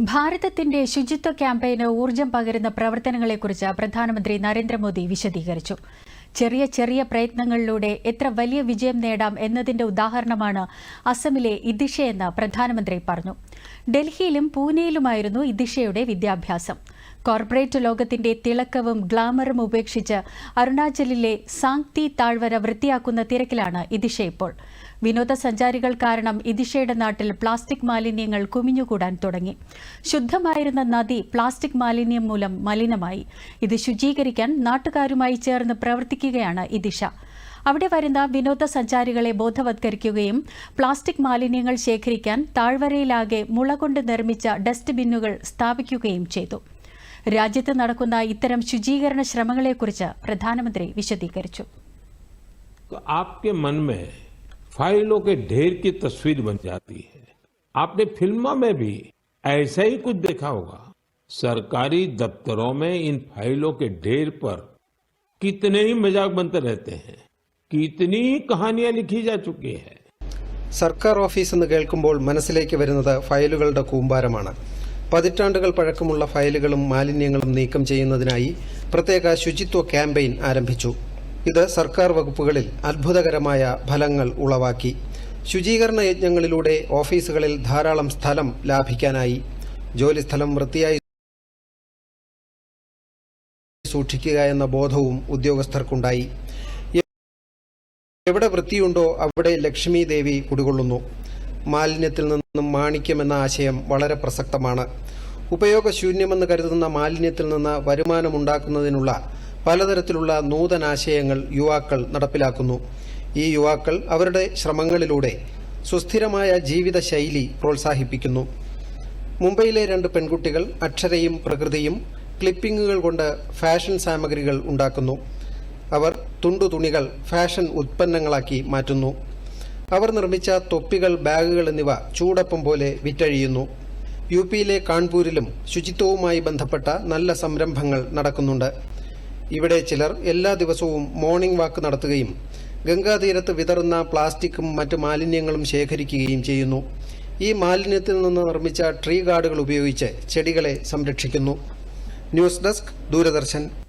ഭാരതത്തിന്റെ ശുചിത്വ ക്യാമ്പയിന് ഊർജം പകരുന്ന പ്രവർത്തനങ്ങളെക്കുറിച്ച് പ്രധാനമന്ത്രി നരേന്ദ്രമോദി വിശദീകരിച്ചു. ചെറിയ ചെറിയ പ്രയത്നങ്ങളിലൂടെ എത്ര വലിയ വിജയം നേടാം എന്നതിന്റെ ഉദാഹരണമാണ് അസമിലെ ഇദിഷയെന്ന് പ്രധാനമന്ത്രി പറഞ്ഞു. ഡൽഹിയിലും പൂനെയിലുമായിരുന്നു ഇദിഷയുടെ വിദ്യാഭ്യാസം. കോർപ്പറേറ്റ് ലോകത്തിന്റെ തിളക്കവും ഗ്ലാമറും ഉപേക്ഷിച്ച് അരുണാചലിലെ സാങ്തി താഴ്വര വൃത്തിയാക്കുന്ന തിരക്കിലാണ് ഇദിഷ ഇപ്പോൾ. വിനോദസഞ്ചാരികൾ കാരണം ഇദിഷയുടെ നാട്ടിൽ പ്ലാസ്റ്റിക് മാലിന്യങ്ങൾ കുമിഞ്ഞുകൂടാൻ തുടങ്ങി. ശുദ്ധമായിരുന്ന നദി പ്ലാസ്റ്റിക് മാലിന്യം മൂലം മലിനമായി. ഇത് ശുചീകരിക്കാൻ നാട്ടുകാരുമായി ചേർന്ന് പ്രവർത്തിക്കുകയാണ് ഇദിഷ അവിടെ വരുന്ന വിനോദസഞ്ചാരികളെ ബോധവത്കരിക്കുകയും പ്ലാസ്റ്റിക് മാലിന്യങ്ങൾ ശേഖരിക്കാൻ താഴ്വരയിലാകെ മുള കൊണ്ട് നിർമ്മിച്ച ഡസ്റ്റ് ബിന്നുകൾ സ്ഥാപിക്കുകയും ചെയ്തു രാജ്യത്ത് നടക്കുന്ന ഇത്തരം ശുചീകരണ ശ്രമങ്ങളെക്കുറിച്ച് പ്രധാനമന്ത്രി വിശദീകരിച്ചു तो आपके मन में फाइलों के ढेर की तस्वीर बन जाती है आपने फिल्मों में भी ऐसा ही कुछ देखा होगा सरकारी दफ्तरों में इन फाइलों के ढेर पर कितने ही मजाक बनते रहते हैं കിത്തനി കഹാനിയ ലിഖി ജാ ചുക്കി ഹെ സർക്കാർ ഓഫീസ് എന്ന് കേൾക്കുമ്പോൾ മനസ്സിലേക്ക് വരുന്നത് ഫയലുകളുടെ കൂമ്പാരമാണ്. പതിറ്റാണ്ടുകൾ പഴക്കമുള്ള ഫയലുകളും മാലിന്യങ്ങളും നീക്കം ചെയ്യുന്നതിനായി പ്രത്യേക ശുചിത്വ ക്യാമ്പയിൻ ആരംഭിച്ചു. ഇത് സർക്കാർ വകുപ്പുകളിൽ അത്ഭുതകരമായ ഫലങ്ങൾ ഉളവാക്കി. ശുചീകരണ യജ്ഞങ്ങളിലൂടെ ഓഫീസുകളിൽ ധാരാളം സ്ഥലം ലാഭിക്കാനായി. ജോലിസ്ഥലം വൃത്തിയായി സൂക്ഷിക്കുക എന്ന ബോധവും ഉദ്യോഗസ്ഥർക്കുണ്ടായി. എവിടെ വൃത്തിയുണ്ടോ അവിടെ ലക്ഷ്മി ദേവി കുടികൊള്ളുന്നു. മാലിന്യത്തിൽ നിന്നും മാണിക്യം എന്ന ആശയം വളരെ പ്രസക്തമാണ്. ഉപയോഗശൂന്യമെന്ന് കരുതുന്ന മാലിന്യത്തിൽ നിന്ന് വരുമാനമുണ്ടാക്കുന്നതിനുള്ള പലതരത്തിലുള്ള നൂതനാശയങ്ങൾ യുവാക്കൾ നടപ്പിലാക്കുന്നു. ഈ യുവാക്കൾ അവരുടെ ശ്രമങ്ങളിലൂടെ സുസ്ഥിരമായ ജീവിതശൈലി പ്രോത്സാഹിപ്പിക്കുന്നു. മുംബൈയിലെ രണ്ട് പെൺകുട്ടികൾ അക്ഷരയും പ്രകൃതിയും ക്ലിപ്പിങ്ങുകൾ കൊണ്ട് ഫാഷൻ സാമഗ്രികൾ ഉണ്ടാക്കുന്നു. അവർ തുണ്ടു തുണികൾ ഫാഷൻ ഉൽപ്പന്നങ്ങളാക്കി മാറ്റുന്നു. അവർ നിർമ്മിച്ച തൊപ്പികൾ ബാഗുകൾ എന്നിവ ചൂടപ്പം പോലെ വിറ്റഴിയുന്നു. യു പിയിലെ കാൺപൂരിലും ശുചിത്വവുമായി ബന്ധപ്പെട്ട നല്ല സംരംഭങ്ങൾ നടക്കുന്നുണ്ട്. ഇവിടെ ചിലർ എല്ലാ ദിവസവും മോർണിംഗ് വാക്ക് നടത്തുകയും ഗംഗാതീരത്ത് വിതറുന്ന പ്ലാസ്റ്റിക്കും മറ്റ് മാലിന്യങ്ങളും ശേഖരിക്കുകയും ചെയ്യുന്നു. ഈ മാലിന്യത്തിൽ നിന്ന് നിർമ്മിച്ച ട്രീ ഗാർഡുകൾ ഉപയോഗിച്ച് ചെടികളെ സംരക്ഷിക്കുന്നു. News desk Doordarshan.